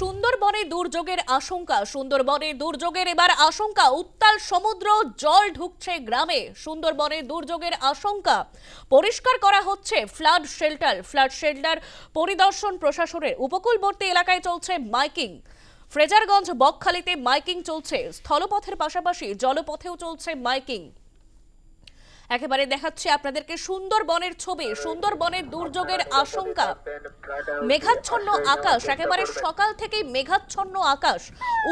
সুন্দরবনে দুর্যোগের আশঙ্কা, সুন্দরবনে দুর্যোগের এবার আশঙ্কা, উত্তাল সমুদ্র, জল ঢুকছে গ্রামে, সুন্দরবনে দুর্যোগের আশঙ্কা। পরিষ্কার করা হচ্ছে ফ্লাড শেল্টার ফ্লাড শেল্টার পরিদর্শন প্রশাসনের উপকূলবর্তী এলাকায় চলছে মাইকিং। ফ্রেজারগঞ্জ বকখালিতে মাইকিং চলছে, স্থলপথের পাশাপাশি জলপথেও চলছে মাইকিং। একেবারে দেখাচ্ছি আপনাদেরকে সুন্দরবনের ছবি, সুন্দরবনের দুর্যোগের আশঙ্কা। মেঘাচ্ছন্ন আকাশ, একেবারে সকাল থেকেই মেঘাচ্ছন্ন আকাশ।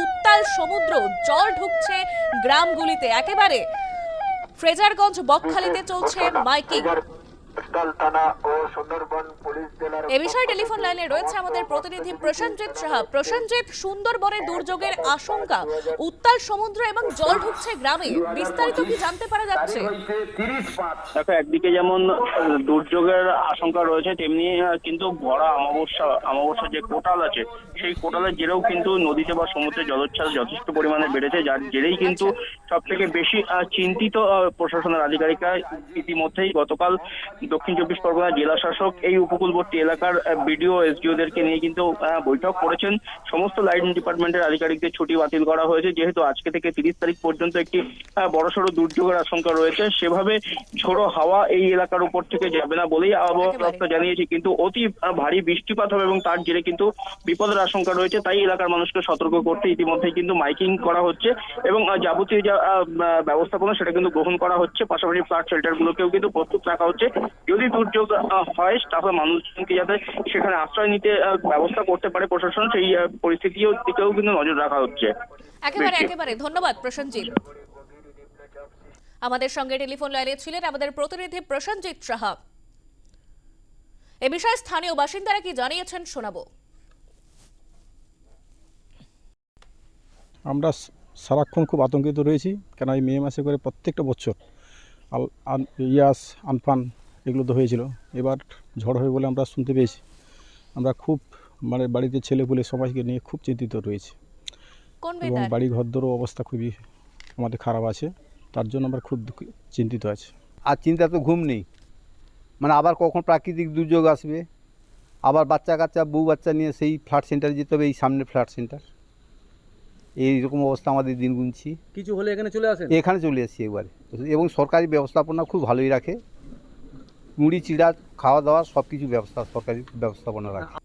উত্তাল সমুদ্র, জল ঢুকছে গ্রামগুলিতে। একেবারে ফ্রেজারগঞ্জ বকখালিতে চলছে মাইকিং। এ বিষয়ে টেলিফোন লাইনে রয়েছে আমাদের প্রতিনিধি প্রসেনজিৎ সাহা। প্রসেনজিৎ সুন্দরবনে দুর্যোগের আশঙ্কা উত্তাল সমুদ্র এবং জল ঢুকছে গ্রামে। বিস্তারিত কি জানতে পারা যাচ্ছে? দেখো একদিকে যেমন দুর্যোগের আশঙ্কা রয়েছে তেমনি কিন্তু ভরা অমাবস্যা অমাবস্যা যে কোটাল আছে সেই কোটালের জেরেও কিন্তু নদীতে বা সমুদ্রে জলোচ্ছ্বাস যথেষ্ট পরিমাণে বেড়েছে যার জেরেই কিন্তু সব থেকে বেশি আহ, চিন্তিত আহ, প্রশাসনের আধিকারিকরা ইতিমধ্যেই গতকাল দক্ষিণ চব্বিশ পরগনা জেলা শাসক এই উপকূলবর্তী এলাকার বিডিও, এসডিওদেরকে নিয়ে কিন্তু বৈঠক করেছেন। সমস্ত লাইন ডিপার্টমেন্টের আধিকারিকদের ছুটি বাতিল করা হয়েছে। যেহেতু আজকে থেকে তিরিশ তারিখ পর্যন্ত একটি বড়সড় দুর্যোগের আশঙ্কা রয়েছে, সেভাবে ঝোড়ো হাওয়া এই এলাকার উপর থেকে যাবে না বলেই আবহাওয়া। দপ্তর জানিয়েছে। কিন্তু অতি ভারী বৃষ্টিপাত হবে এবং তার জেরে কিন্তু বিপদের আশঙ্কা রয়েছে, তাই এলাকার মানুষকে সতর্ক করতে ইতিমধ্যে কিন্তু মাইকিং করা হচ্ছে এবং যাবতীয় যা ব্যবস্থাপনা সেটা কিন্তু গ্রহণ করা হচ্ছে। পাশাপাশি ফ্লাড শেল্টার গুলোকেও কিন্তু প্রস্তুত রাখা হচ্ছে। যদি দুর্যোগ হয় তাহলে মানুষজনকে যাতে সেখানে আশ্রয় নিতে ব্যবস্থা করতে পারে প্রশাসন সেই পরিস্থিতিও দিকেও কিন্তু নজর রাখা হচ্ছে। একেবারে একেবারে। ধন্যবাদ প্রসেনজিৎ। আমাদের সঙ্গে টেলিফোন লাইনে ছিলেন আমাদের প্রতিনিধি প্রসেনজিৎ সাহা। এ বিষয়ে স্থানীয় বাসিন্দারা কি জানিয়েছেন শোনাবো। আমরা সারাক্ষণ খুব আতঙ্কিত রয়েছি কেন এই মে মাসে করে প্রত্যেকটা বছর আল ইয়াস আমফান এগুলো তো হয়েছিল। এবার ঝড় হবে বলে আমরা শুনতে পেয়েছি। আমরা খুব মানে বাড়িতে ছেলে পুলে সবাইকে নিয়ে খুব চিন্তিত রয়েছি। এবং বাড়ি ঘরদরও অবস্থা খুবই আমাদের খারাপ আছে। তার জন্য আমরা খুব দুঃখী- চিন্তিত আছি। আর চিন্তা তো ঘুম নেই। মানে আবার কখন প্রাকৃতিক দুর্যোগ আসবে? আবার বাচ্চা কাচ্চা বউ বাচ্চা নিয়ে সেই ফ্ল্যাট সেন্টারে যেতে হবে এই সামনে ফ্ল্যাট সেন্টার। এইরকম অবস্থা আমাদের দিন গুনছি। কিছু হলে এখানে চলে আসেন? এখানে চলে এসেছি একবারে এবং সরকারি ব্যবস্থাপনা খুব ভালোই রাখে। মুড়ি চিড়া খাওয়া দাওয়া সব কিছু ব্যবস্থা সরকারি ব্যবস্থাপনা রাখে।